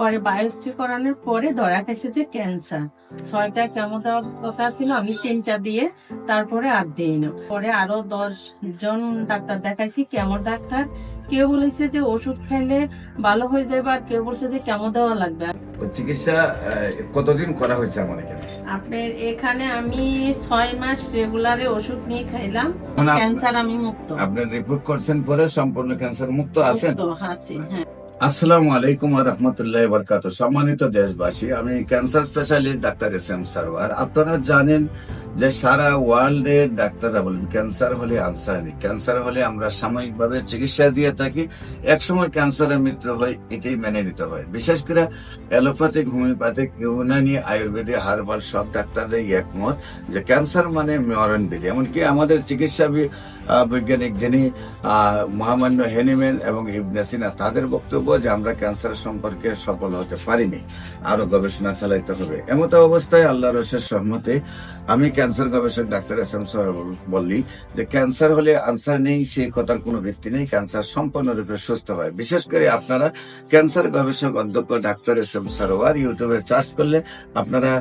পরে বায়োপসি করানোর পরে ধরা খাইছে যে ক্যান্সার ছয়টা কেমো দেওয়ার কথা ছিল আমি তিনটা দিয়ে তারপরে আর দিই না। পরে আরও দশ জন ডাক্তার দেখাইছি কেমো ডাক্তার? কেউ বলেছে যে ওষুধ খাইলে ভালো হয়ে যাবে আর কেউ বলছে যে কেমো দেওয়া লাগবে। চিকিৎসা কতদিন করা হয়েছে আমার এখানে? আপনার এখানে আমি ছয় মাস রেগুলারে ওষুধ নিয়ে খাইলাম ক্যান্সার আমি মুক্ত। আপনার রিপোর্ট করছেন পরে সম্পূর্ণ ক্যান্সার মুক্ত আছেন? আছি হ্যাঁ। আসসালামু আলাইকুম রহমতুল্লাহ বরকাত সম্মানিত দেশবাসী, আমি cancer specialist doctor S M Sarwar আপনারা জানেন যে সারা ওয়ার্ল্ডে ডাক্তাররা বলেন, ক্যান্সার হলে আনসার নেই। ক্যান্সার হলে আমরা সাময়িকভাবে চিকিৎসা দিয়ে থাকি। একসময় ক্যান্সারের মৃত্যু হয়, এটাই মেনে নিতে হয়। বিশেষ করে allopathic, homeopathic, Unani Ayurvedic herbal সব ডাক্তাররাই একমত যে ক্যান্সার মানে মরণ বিধি এমনকি আমাদের চিকিৎসা বৈজ্ঞানিক যিনি মহামান্য হেনিম্যান এবং ইবনে সিনা, তাদের বক্তব্য যে আমরা ক্যান্সার সম্পর্কে সফল হতে পারিনি, আরও গবেষণা চালাইতে হবে। এমত অবস্থায় আল্লাহ রসের সহমতে আমি ক্যান্সার গবেষক ডাক্তার এস এম বললি যে ক্যান্সার হলে আনসার নেই, সেই কথার কোনো ভিত্তি নেই, ক্যান্সার সম্পূর্ণরূপে সুস্থ হয়। বিশেষ করে আপনারা ক্যান্সার গবেষক অধ্যক্ষ ডাক্তার এস এম সরোয়ার ইউটিউবে চার্জ করলে আপনারা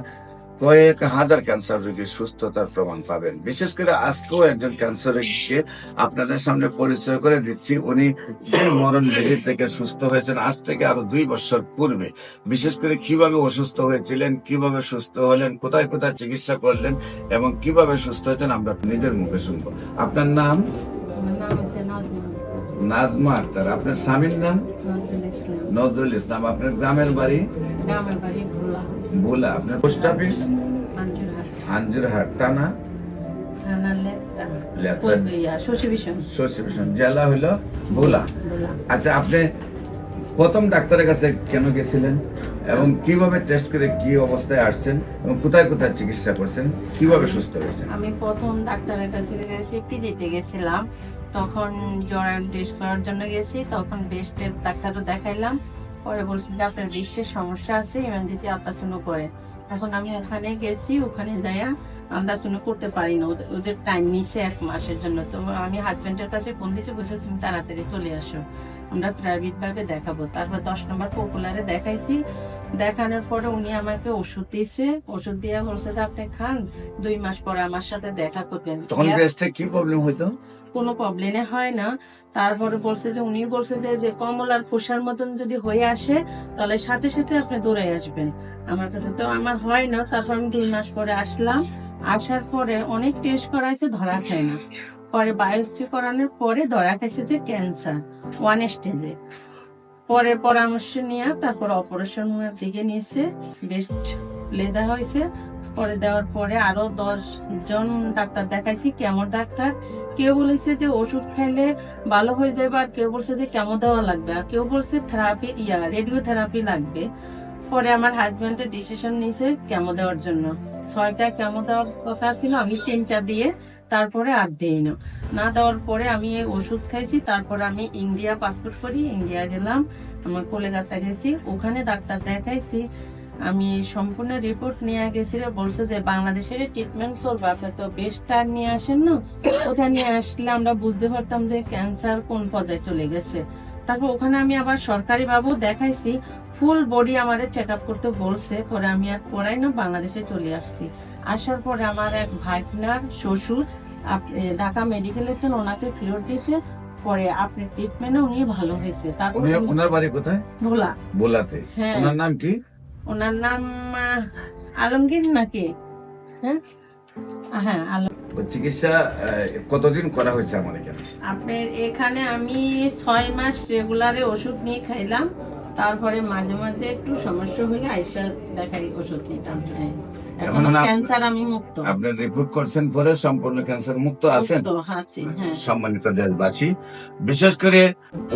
কয়েক হাজার ক্যান্সার রোগীর সুস্থতার প্রমাণ পাবেন। বিশেষ করে আজকেও একজন ক্যান্সার রোগীকে আপনাদের সামনে পরিচয় করে দিচ্ছি। উনি মরণ ব্যাধি থেকে সুস্থ হয়েছেন, আজ থেকে আরও দুই বছর পূর্বে। বিশেষ করে কীভাবে অসুস্থ হয়েছিলেন, কীভাবে সুস্থ হলেন, কোথায় কোথায় চিকিৎসা করলেন এবং কীভাবে সুস্থ হয়েছেন, আমরা নিজের মুখে শুনব। আপনার নাম? আমার নাম হচ্ছে নাজমা আক্তার আপনার স্বামীর নাম? নজরুল ইসলাম। আপনার গ্রামের বাড়ি? ভোলা। আপনার পোস্ট অফিস? আঞ্জুরহাট। টানা থানা? জেলা হলো ভোলা। আচ্ছা আপনি প্রথম ডাক্তারের কাছে কেন গেছিলেন এবং কীভাবে টেস্ট করে কি অবস্থায় আসছেন এবং কোথায় কোথায় চিকিৎসা করছেন, কীভাবে সুস্থ হয়েছেন? আমি প্রথম ডাক্তারের কাছে গেছি, পিজিতে গেছিলাম। তখন জরায়ন টেস্ট করার জন্য গেছি, তখন বেস্টের ডাক্তারও দেখাইলাম। পরে বলছে যে আপনার বৃষ্টির সমস্যা আছে ইমার্জেন্সি আলতাচুনো করে। এখন আমি ওখানে গেছি, ওখানে যাইয়া আলতাচুনো করতে পারি না। ওদের- টাইম নিছে এক মাসের জন্য। তো আমি হাজবেন্ডের কাছে ফোন দিয়েছি বলছে তুমি তাড়াতাড়ি চলে আসো। আমরা প্রাইভেট ভাবে দেখাবো। তারপর দশ নম্বর পপুলারে দেখাইছি। দেখানোর পরে উনি আমাকে ওষুধ দিয়েছে। ওষুধ দিয়ে বলছে আপনি খান দুই মাস পরে আমার সাথে দেখা করবেন। তখন কি প্রবলেম হইতো? কোনো প্রবলেমে হয় না। তারপরে বলছে যে উনি বলছে যে যে কমলার খোসার মতন যদি হয়ে আসে তাহলে সাথে সাথে আপনি দৌড়ে আসবেন। আমার কাছে তো আমার হয় না। তারপর আমি দুই মাস পরে আসলাম। আসার পরে অনেক টেস্ট করাইছে ধরা খায় না। পরে বায়োপসি করানোর পরে ধরা খাইছে যে ক্যান্সার ওয়ান স্টেজে পরে পরামর্শ নিয়ে তারপর অপারেশন দিকে নিয়েছে বেস্ট লেদা হয়েছে। পরে দেওয়ার পরে আরও দশ জন ডাক্তার দেখাইছি, কেমন ডাক্তার? কেউ বলেছে যে ওষুধ খাইলে ভালো হয়ে যাবে, আর কেউ বলছে যে কেমন দেওয়া লাগবে। আর কেউ বলছে থেরাপি ইয়া রেডিও থেরাপি লাগবে। পরে আমার হাজবেন্ডের ডিসিশন নিয়েছে কেমো দেওয়ার জন্য। ছয়টা কেমো দেওয়ার কথা ছিল, আমি তিনটা দিয়ে তারপরে আর দিই না। না দেওয়ার পরে আমি এই ওষুধ খাইছি, তারপরে আমি ইন্ডিয়া পাসপোর্ট করি, ইন্ডিয়া গেলাম, আমার কলকাতা গেছি, ওখানে ডাক্তার দেখাইছি, আমি সম্পূর্ণ রিপোর্ট নিয়ে গেছি বলছে যে বাংলাদেশের ট্রিটমেন্ট চলবে, আপনি তো বেস্ট আর নিয়ে আসেন না, ওটা নিয়ে আসলে আমরা বুঝতে পারতাম যে ক্যান্সার কোন পর্যায়ে চলে গেছে। তারপর ওখানে আমি আবার সরকারি বাবু দেখাইছি ফুল বডি আমাদের চেক আপ করতে বলছে পরে আমি আর পড়াই না বাংলাদেশে চলে আসছি। আসার পরে আমার এক ভাইনার শ্বশুর ঢাকা মেডিকেলে তো ওনাকে ফেরত দিয়েছে পরে আপনি ট্রিটমেন্টে উনি ভালো হয়েছে। তারপর ওনার বাড়ি কোথায়? ভোলা। ভোলাতে। হ্যাঁ। ওনার নাম কি? ওনার নাম আলমগীর নাকি? হ্যাঁ? হ্যাঁ আলম চিকিৎসা কতদিন করা হয়েছে আমার এখানে? আপনার এখানে আমি ছয় মাস রেগুলারে ওষুধ নিয়ে খাইলাম। তারপরে মাঝে মাঝে একটু সমস্যা হলে আইসা দেখাই ওষুধ নিতাম। এখন এখন ক্যান্সার আমি মুক্ত। আপনার রিপোর্ট করছেন পরে সম্পূর্ণ ক্যান্সার মুক্ত আছেন? মুক্ত আছি হ্যাঁ। সম্মানিত দেশবাসী বিশেষ করে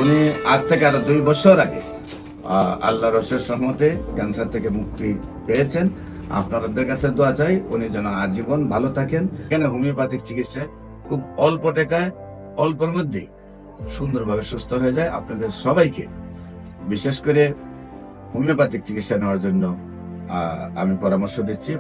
উনি আজ থেকে আরও দুই বছর আগে আহ, আল্লাহ রসের সহমতে ক্যান্সার থেকে মুক্তি পেয়েছেন। আপনাদের কাছে দোয়া চাই উনি যেন আজীবন ভালো থাকেন। এখানে হোমিওপ্যাথিক চিকিৎসা খুব অল্প টাকায় অল্পের মধ্যে সুন্দরভাবে সুস্থ হয়ে যায়। আপনাদের সবাইকে বিশেষ করে হোমিওপ্যাথিক চিকিৎসা নেওয়ার জন্য আমি পরামর্শ দিচ্ছি।